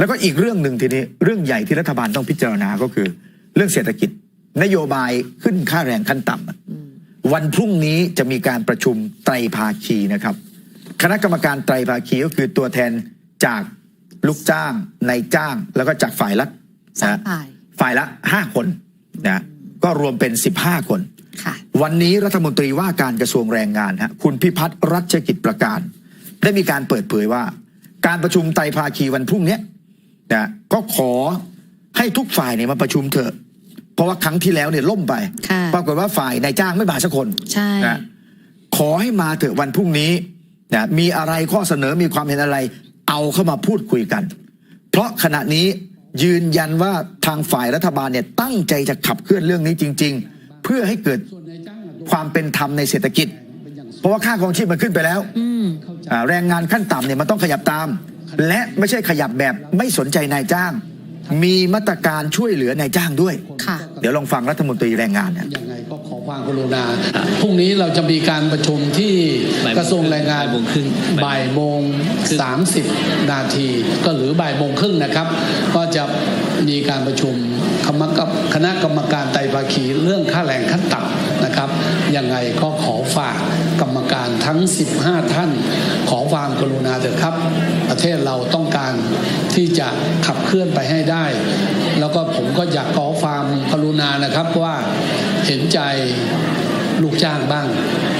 แล้วก็อีกเรื่องหนึ่งทีนี้เรื่องใหญ่ที่รัฐบาลต้องพิจารณาก็คือ เรื่องเศรษฐกิจ นโยบายขึ้นค่าแรงขั้นต่ำอะวันพรุ่งนี้จะมีการประชุมไตรภาคีนะครับ คณะกรรมการไตรภาคีก็คือตัวแทนจากลูกจ้างนายจ้าง แล้วก็จากฝ่ายรัฐสามนะฝ่ายฝ่ายละห้าคนนะก็รวมเป็นสิบห้าคนค่ะวันนี้รัฐมนตรีว่าการกระทรวงแรงงานฮะคุณพิพัฒน์รัชกิจประการ ได้มีการเปิดเผยว่า การประชุมไตรภาคีวันพรุ่งเนี้ย นะก็ขอให้ทุกฝ่ายเนี่ยมาประชุมเถอะ เพราะว่าครั้งที่แล้วเนี่ยล่มไป ค่ะปรากฏว่าฝ่ายนายจ้างไม่มาสักคนใช่ นะขอให้มาเถอะวันพรุ่งนี้นะมีอะไรข้อเสนอมีความเห็นอะไร เอาเข้ามาพูดคุยกัน เพราะขณะนี้ยืนยันว่าทางฝ่ายรัฐบาลเนี่ยตั้งใจจะขับเคลื่อนเรื่องนี้จริง ๆ เพื่อให้เกิดความเป็นธรรมในเศรษฐกิจ เพราะว่าค่าครองชีพมันขึ้นไปแล้วอืมอ่าแรงงานขั้นต่ำเนี่ยมันต้องขยับตาม และไม่ใช่ขยับแบบไม่สนใจนายจ้าง มีมาตรการช่วยเหลือนายจ้างด้วย ค่ะ เดี๋ยวลองฟังรัฐมนตรีแรงงานเนี่ยยังไงก็ขอ ความกรุณา พรุ่งนี้เราจะมีการประชุมที่บ่ายโมงกระทรวงแรงงานบ่ายโมงครึ่งบ่ายโมงสามสิบนาที ก็หรือบ่ายโมงครึ่งนะครับ ก็จะมีการประชุมคณะกรรมคณะกรรมการไตรภาคีเรื่องค่าแรงขั้นต่ำนะครับยังไงก็ขอฝากกรรมการทั้ง 15 ท่าน ขอความกรุณาเถอะครับ ประเทศเราต้องการที่จะขับเคลื่อนไปให้ได้ แล้วก็ผมก็อยากขอความกรุณานะครับว่า เห็นใจลูกจ้างบ้าง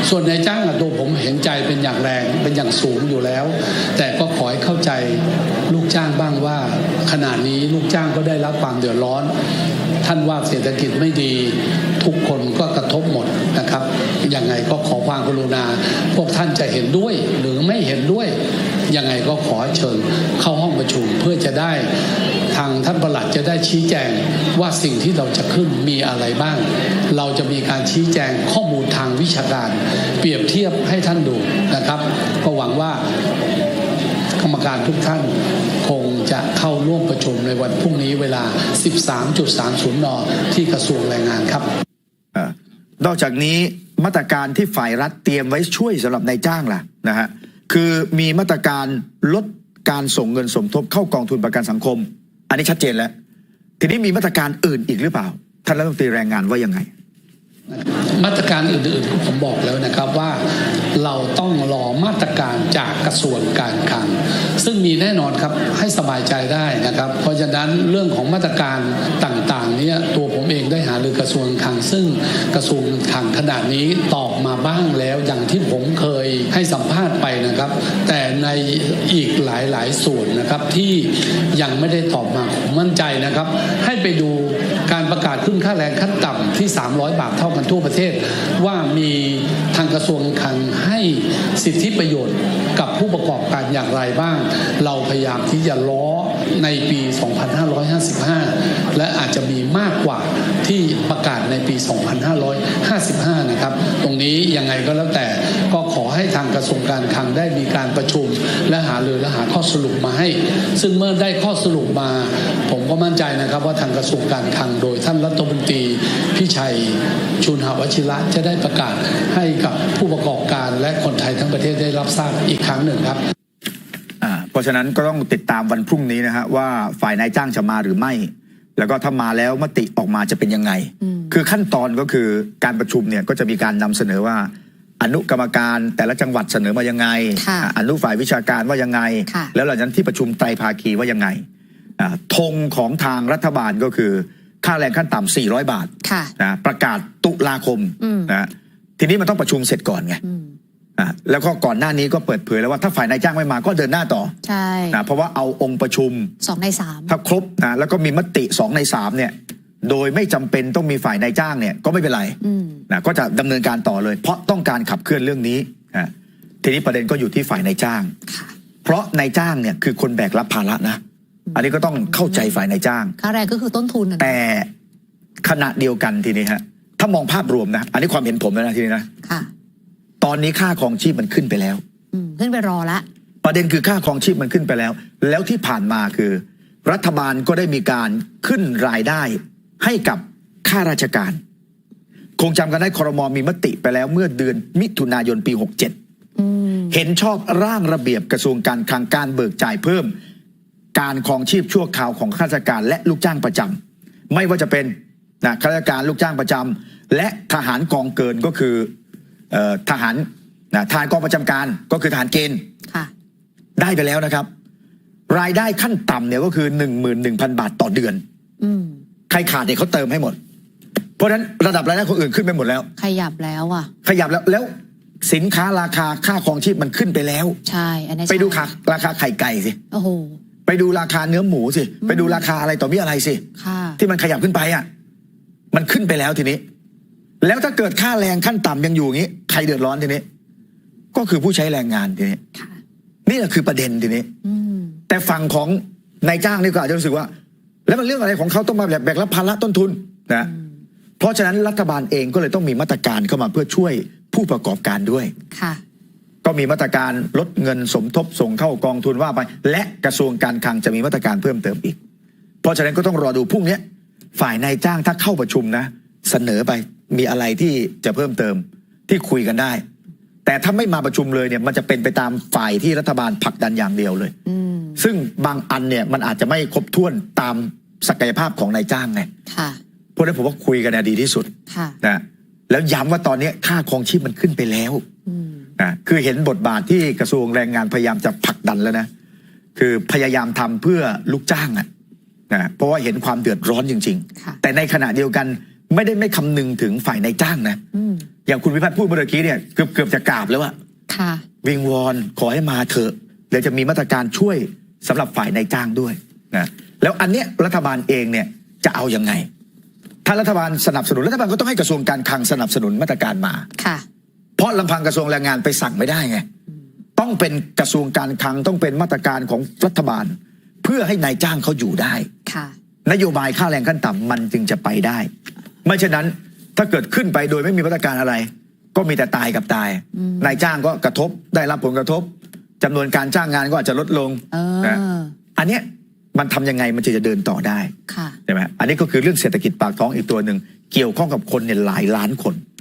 ส่วนนายจ้างอะตัวผมเห็นใจเป็นอย่างแรงเป็นอย่างสูงอยู่แล้ว แต่ก็ขอให้เข้าใจลูกจ้างบ้างว่า ขณะนี้ลูกจ้างก็ได้รับความเดือดร้อน ท่านว่าเศรษฐกิจไม่ดี ทุกคนก็กระทบหมดนะครับยังไงก็ขอความกรุณา พวกท่านจะเห็นด้วยหรือไม่เห็นด้วย ยังไงก็ขอเชิญเข้าห้องประชุมเพื่อจะได้ทางท่านประหลัดจะได้ชี้แจงว่าสิ่งที่เราจะขึ้นมีอะไรบ้าง เราจะมีการชี้แจงข้อมูลทางวิชาการ เปรียบเทียบให้ท่านดูนะครับ ก็หวังว่ากรรมการทุกท่านคงจะเข้าร่วมประชุมในวันพรุ่งนี้เวลา 13.30 น ที่กระทรวงแรงงานครับอนอกจากนี้มาตรการที่ฝ่ายรัฐเตรียมไว้ช่วยสำหรับนายจ้างล่ะนะฮะ คือมีมาตรการลดการส่งเงินสมทบเข้ากองทุนประกันสังคม อันนี้ชัดเจนแล้ว ทีนี้มีมาตรการอื่นอีกหรือเปล่า ท่านรัฐมนตรีแรงงานว่ายังไง มาตรการอื่นๆผมบอกแล้วนะครับว่าเราต้องรอมาตรการจากกระทรวงการคลัง ซึ่งมีแน่นอนครับให้สบายใจได้นะครับ เพราะฉะนั้นเรื่องของมาตรการต่างๆเนี้ตัวผมเองได้หารือกระทรวงคลัง ซึ่งกระทรวงคลังขนาดนี้ตอบมาบ้างแล้วอย่างที่ผมเคยให้สัมภาษณ์ไปนะครับ แต่ในอีกหลายๆส่วนนะครับที่ยังไม่ได้ตอบมาผมมั่นใจนะครับ ให้ไปดูการประกาศขึ้นค่าแรงขั้นต่ำที่ 300 บาทเท่ากันทั่วประเทศ ว่ามีทางกระทรวงคลังให้สิทธิประโยชน์กับผู้ประกอบการอย่างไรบ้าง เราพยายามที่จะล้อในปี 2555 และอาจจะมีมากกว่าที่ประกาศในปี 2555 นะครับ ตรงนี้ยังไงก็แล้วแต่ก็ขอให้ทางกระทรวงการคลังได้มีการประชุม และหารือและหาข้อสรุปมาให้ ซึ่งเมื่อได้ข้อสรุปมา ผมก็มั่นใจนะครับว่าทางกระทรวงการคลังโดยท่านรัฐมนตรีพิชัยชุนหาวชิระจะได้ประกาศให้กับผู้ประกอบการและคนไทยทั้งประเทศได้รับทราบอีกครั้งหนึ่งครับอ่าเพราะฉะนั้นก็ต้องติดตามวันพรุ่งนี้นะฮะว่าฝ่ายนายจ้างจะมาหรือไม่ แล้วก็ถ้ามาแล้วมติออกมาจะเป็นยังไงอืมคือขั้นตอนก็คือการประชุมเนี่ยก็จะมีการนำเสนอว่า อนุกรรมการแต่ละจังหวัดเสนอมายังไงค่ะอ่าอนุฝ่ายวิชาการว่ายังไงค่ะแล้วหลังจากนั้นที่ประชุมไตรภาคีว่ายังไงอ่าธงของทางรัฐบาลก็คือ ค่าแรงขั้นต่ำ400 บาทค่ะนะประกาศตุลาคมอืมนะทีนี้มันต้องประชุมเสร็จก่อนไง อืมอะแล้วก็ก่อนหน้านี้ก็เปิดเผยแล้วว่าถ้าฝ่ายนายจ้างไม่มาก็เดินหน้าต่อใช่นะเพราะว่าเอาองค์ประชุมสองในสามถ้าครบนะแล้วก็มีมติสองในสามเนี่ย โดยไม่จำเป็นต้องมีฝ่ายนายจ้างเนี่ยก็ไม่เป็นไรอืมนะก็จะดำเนินการต่อเลย เพราะต้องการขับเคลื่อนเรื่องนี้นะทีนี้ประเด็นก็อยู่ที่ฝ่ายนายจ้างค่ะเพราะนายจ้างเนี่ยคือคนแบกรับภาระนะ อันนี้ก็ต้องเข้าใจฝ่ายนายจ้าง ค่าแรงก็คือต้นทุนนะแต่ขณะเดียวกันทีนี้ฮะ ถ้ามองภาพรวมนะ อันนี้ความเห็นผมแล้วนะทีนี้นะค่ะต อนนี้ค่าครองชีพมันขึ้นไปแล้ว อืมขึ้นไปรอละ ประเด็นคือค่าครองชีพมันขึ้นไปแล้ว แล้วที่ผ่านมาคือ รัฐบาลก็ได้มีการขึ้นรายได้ให้กับข้าราชการ คงจำกันได้ครมมีมติไปแล้วเมื่อเดือนมิถุนายนปี67อืมเห็นชอบร่างระเบียบกระทรวงการคลังการเบิกจ่ายเพิ่ม การครองชีพชั่วคราวของข้าราชการและลูกจ้างประจำไม่ว่าจะเป็นนะข้าราชการลูกจ้างประจำและทหารกองเกินก็คือเออ ทหารนะทหารกองประจำการก็คือทหารเกณฑ์ค่ะได้ไปแล้วนะครับ รายได้ขั้นต่ำเนี่ยก็คือ11,000บาทต่อเดือนอืมใครขาดเนี่ยเขาเติมให้หมด เพราะฉะนั้นระดับรายได้คนอื่นขึ้นไปหมดแล้ว ขยับแล้วอะ ขยับแล้วแล้วสินค้าราคาค่าครองชีพมันขึ้นไปแล้ว ใช่อันนี้ไปดูใช่ค่าราคาไข่ไก่สิโอ้โหไปดูราคาเนื้อหมูสิ ไปดูราคาอะไรต่อมีอะไรสิค่ะที่มันขยับขึ้นไปอะ มันขึ้นไปแล้วทีนี้ แล้วถ้าเกิดค่าแรงขั้นต่ำยังอยู่อย่างนี้ ใครเดือดร้อนทีนี้ ก็คือผู้ใช้แรงงานทีนี้ค่ะนี่แหละคือประเด็นทีนี้อืมแต่ฝั่งของนายจ้างนี่ก็อาจจะรู้สึกว่า แล้วมันเรื่องอะไรของเขาต้องมาแบกรับภาระต้นทุนนะเพราะฉะนั้นรัฐบาลเองก็เลยต้องมีมาตรการเข้ามาเพื่อช่วยผู้ประกอบการด้วยค่ะก็มีมาตรการลดเงินสมทบส่งเข้ากองทุนว่าไป และกระทรวงการคลังจะมีมาตรการเพิ่มเติมอีก เพราะฉะนั้นก็ต้องรอดูพรุ่งนี้ฝ่ายนายจ้างถ้าเข้าประชุมนะ เสนอไป มีอะไรที่จะเพิ่มเติมที่คุยกันได้ แต่ถ้าไม่มาประชุมเลยเนี่ยมันจะเป็นไปตามฝ่ายที่รัฐบาลผลักดันอย่างเดียวเลยอืมซึ่งบางอันเนี่ยมันอาจจะไม่ครบถ้วนตามศักยภาพของนายจ้างไงค่ะเพราะฉะนั้นผมว่าคุยกันเนี่ยดีที่สุดค่ะนะแล้วย้ำว่าตอนนี้ค่าครองชีพมันขึ้นไปแล้วอืมนะคือเห็นบทบาทที่กระทรวงแรงงานพยายามจะผลักดันแล้วนะคือพยายามทำเพื่อลูกจ้างอะนะเพราะว่าเห็นความเดือดร้อนจริงค่ะๆแต่ในขณะเดียวกัน ไม่ได้ไม่คำนึงถึงฝ่ายนายจ้างนะอืมอย่างคุณวิพัฒน์พูดเมื่อกี้เนี่ยเกือบเกือบจะกราบแล้วว่าค่ะวิงวอนขอให้มาเถอะเดี๋ยวจะมีมาตรการช่วยสำหรับฝ่ายนายจ้างด้วยนะแล้วอันเนี้ยรัฐบาลเองเนี่ยจะเอายังไง ถ้ารัฐบาลสนับสนุนรัฐบาลก็ต้องให้กระทรวงการคลังสนับสนุนมาตรการมาค่ะ เพราะลำพังกระทรวงแรงงานไปสั่งไม่ได้ไงต้องเป็นกระทรวงการคลังต้องเป็นมาตรการของรัฐบาล เพื่อให้นายจ้างเขาอยู่ได้ค่ะ นโยบายค่าแรงขั้นต่ำมันจึงจะไปได้ ไม่เช่นนั้นถ้าเกิดขึ้นไปโดยไม่มีมาตรการอะไร ก็มีแต่ตายกับตายอืมนายจ้างก็กระทบได้รับผลกระทบจำนวนการจ้างงานก็อาจจะลดลงเอนะออันเนี้ยมันทำยังไงมันจะจะเดินต่อได้ค่ะใช่ไหมอันนี้ก็คือเรื่องเศรษฐกิจปากท้องอีกตัวหนึ่งเกี่ยวข้องกับคนเนี่ยหลายล้านคน